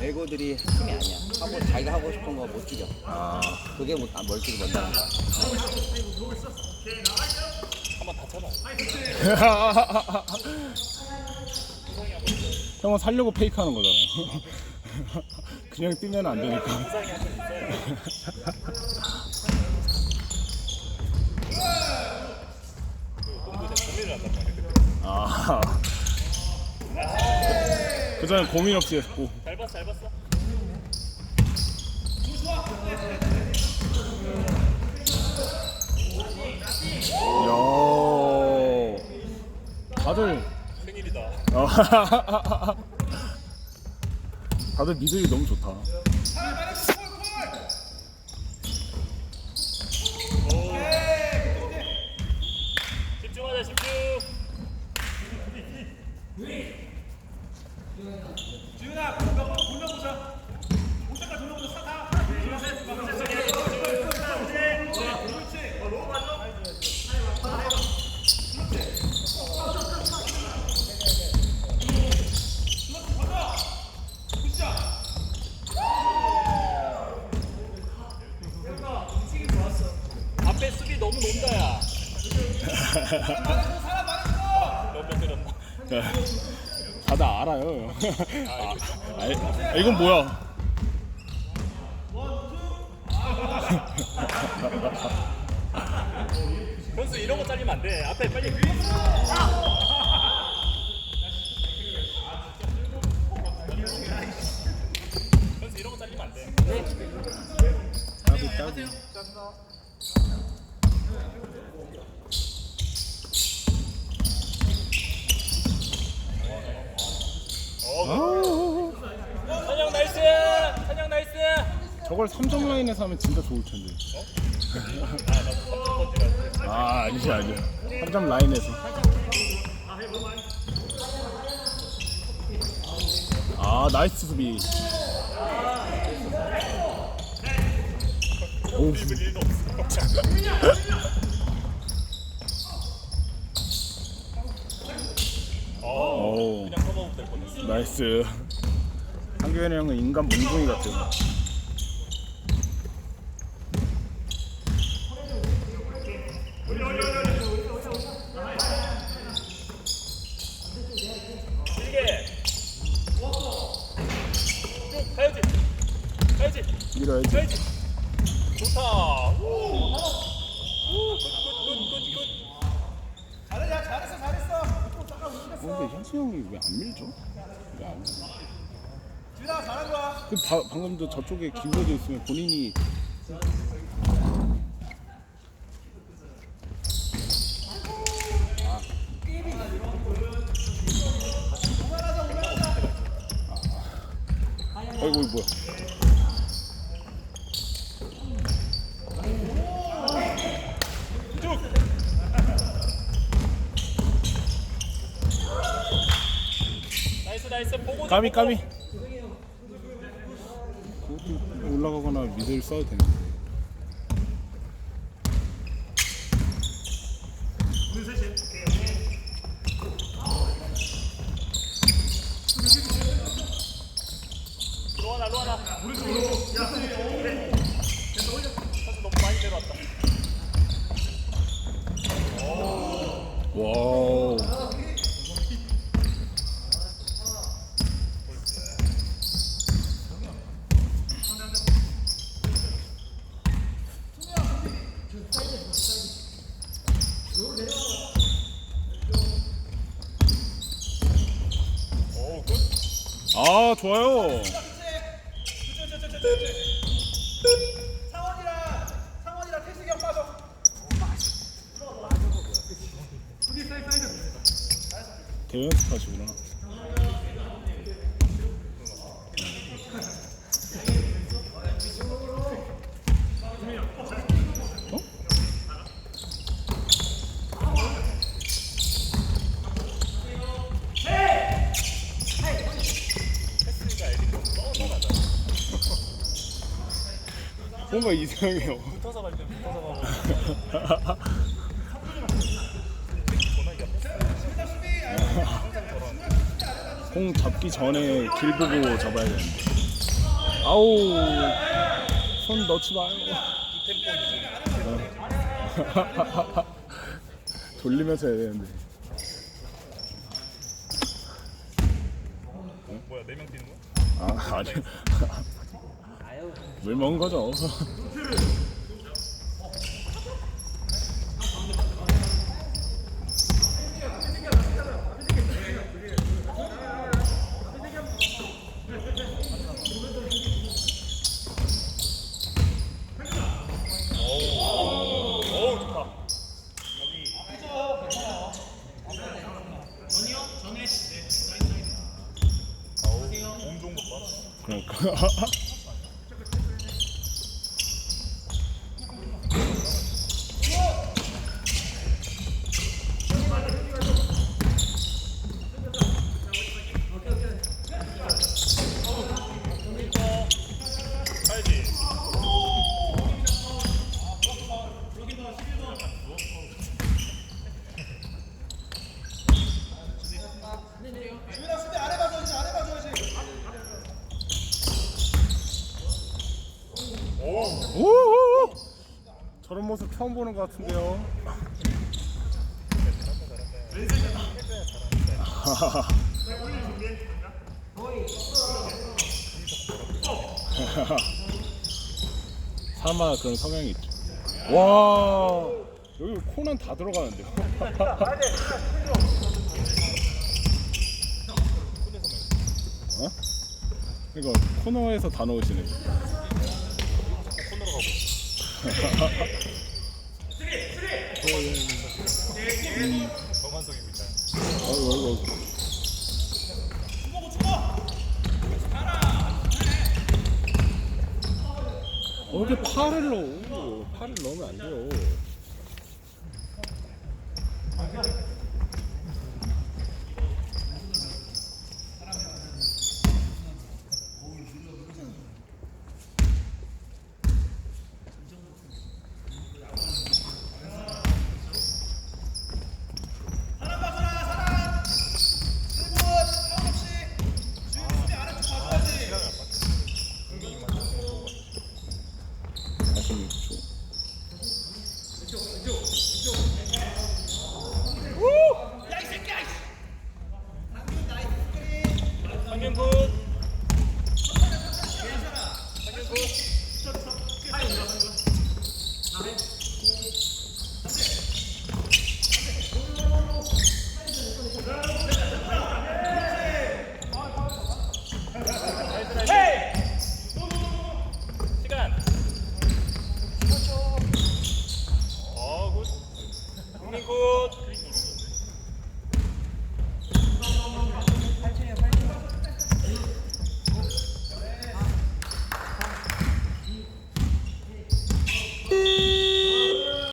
애고들이 한 팀이 아니야. 하고 자기가 하고 싶은 거 못 죽여. 아 그게 못, 아, 멀티를 못하는 거야. 한번 다쳐봐. 형은 살려고 페이크하는 거잖아요. 그냥 뛰면 안 되니까. 부상이 한번 있어요. 그 본부대 고민을 한단 말이야. 그때. 아. 그 전에 고민 없이 했고. 잘 봤어, 잘 봤어. 야. 다들 생일이다. 어. 다들 미들이 너무 좋다. 집중하자, 집중. 앞에 수비 너무 논다야. 다들 알아요. 아, 아, 이건 뭐야? 현수 이런 거 잘리면 안 돼. 앞에 빨리. 현수 이런 거 잘리면 안 돼. 선영 나이스. 선영 나이스. 저걸 3점 라인에서 하면 진짜 좋을 텐데. 아, 아니지 아니야. 3점 라인에서. 아, 나이스 수비. 오, 드리블 일도 없어. 어, 오, 그냥 커버업 될 뻔했어. 나이스. 한규현이 형은 인간 몽둥이. 쭉 가야지. 가야지. 밀어야지. 가야지. 좋다. 우. 우. 굿굿굿굿굿. 어, 근데 현수 형이 왜 안 밀죠? 그 바, 방금도 저쪽에 기울어져 있으면 본인이 아. 아이고 이거 뭐야? 나이스 보고 좀 까미. 까미. 올라가거나 미들 써도 되는데. 로하나 로하나 선수 너무 많이 내려왔다 와우. 오굿 아 좋아요. 빠져. 대연습하시구나. 뭔가 이상해요. 붙어서 갈때 붙어서 가고 공 잡기 전에 길 보고 잡아야 되는데. 아우 손 넣지 마요. 돌리면서 해야 되는데. 뭐야 네 명 뛰는 거야? 아 아니. 물 먹은 거죠. 몸 좋은 것봐 그러니까. 가야지 유민아 수비 아래 봐줘야지 아래 봐줘야지 오! 저런 모습 처음 보는 것 같은데요. 사람마다 그런 성향이 있죠. 와, 여기 코는 다 들어가는데요. 어? 그러니까 코너에서 다 넣으시네. 코너로 가고 정한석이고 있다 이렇게 팔을 넣어? 팔을 넣으면 안 돼요. Amén.